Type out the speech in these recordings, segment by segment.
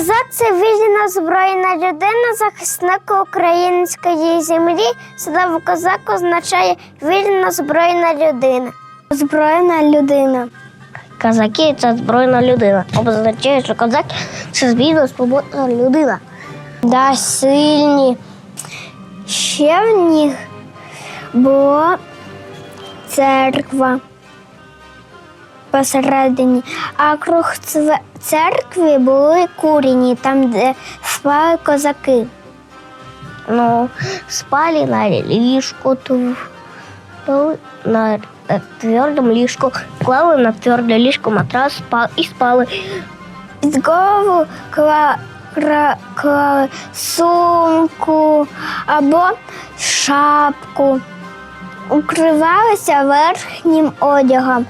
Козак це вільна збройна людина, захисник української землі. Слово козак означає вільна збройна людина. Збройна людина. Козаки це збройна людина. Означає, що козак це звільна свободна людина. Да, сильні. Ще в них була церква посередині, а круг цве- церкви були курені, там, де спали козаки. Ну, спали на ліжку, ту, ту, на твердому ліжку, клали на тверде ліжко матрас спа, і спали. Під голову клали сумку або шапку, укривалися верхнім одягом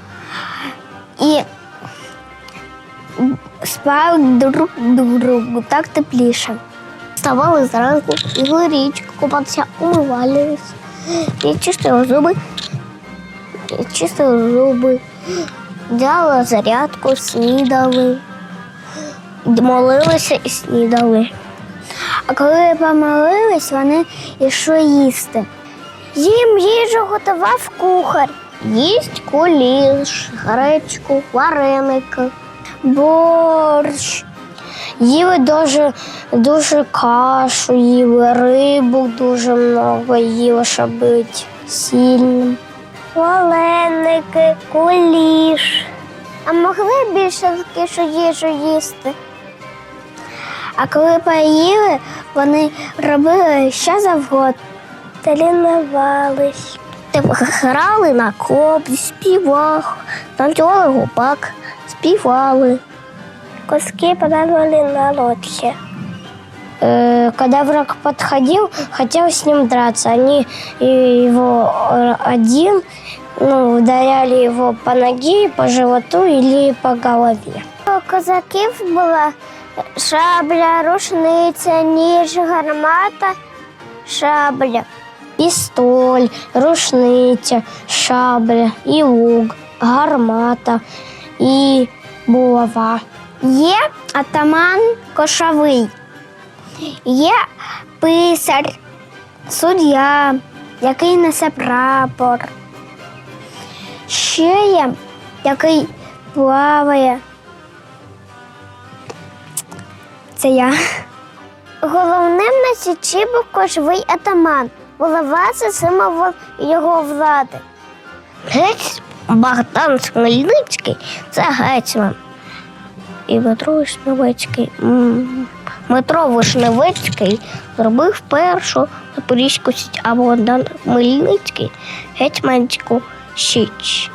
і спали друг другу, так тепліше. Вставали зранку, пили річку, купатися, умивались, і чистили зуби, чистили зуби, взяли зарядку, снідали, молилися і снідали. А коли помолились, вони йшли їсти. Їм їжу готував кухар, Їсть куліш, гречку, вареники. Борщ. Їли дуже, дуже кашу, їли рибу дуже много їли, щоб бути сильним. Валеники, куліш. А могли більше кишу їжу їсти? А коли поїли, вони робили що завгодно. Тренувались. Типу, грали на коплі, співали, танцювали гупак, співали. Коски подавали на лодке. Э, Когда враг подходил, хотел с ним драться. Они э, его э, один ну, ударяли его по ноге, по животу или по голове. У козаків була шабля, рушниця, ніж, гармата, шабля. Пістоль, рушниця, шабля, і лук, гармата і булава. Є атаман кошовий, є писар, суддя, який несе прапор. Ще є, який плаває. Це я. Головним на січі був кошовий атаман. Голова це символ його влади. Гець Богдан Хмельницький це гетьман. І Дмитро Вишневецький. м, Дмитро Вишневецький зробив першу Запорізьку січ, а Богдан Хмельницький гетьманську січ.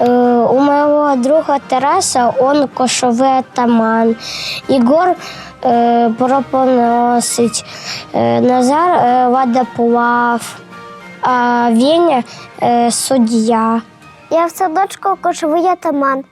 Е, у моего друга Тараса он кошовий атаман. Ігор е, пропоносить, е, Назар е, водоплав, а Веня е, суддя. Я в садочку кошовий атаман.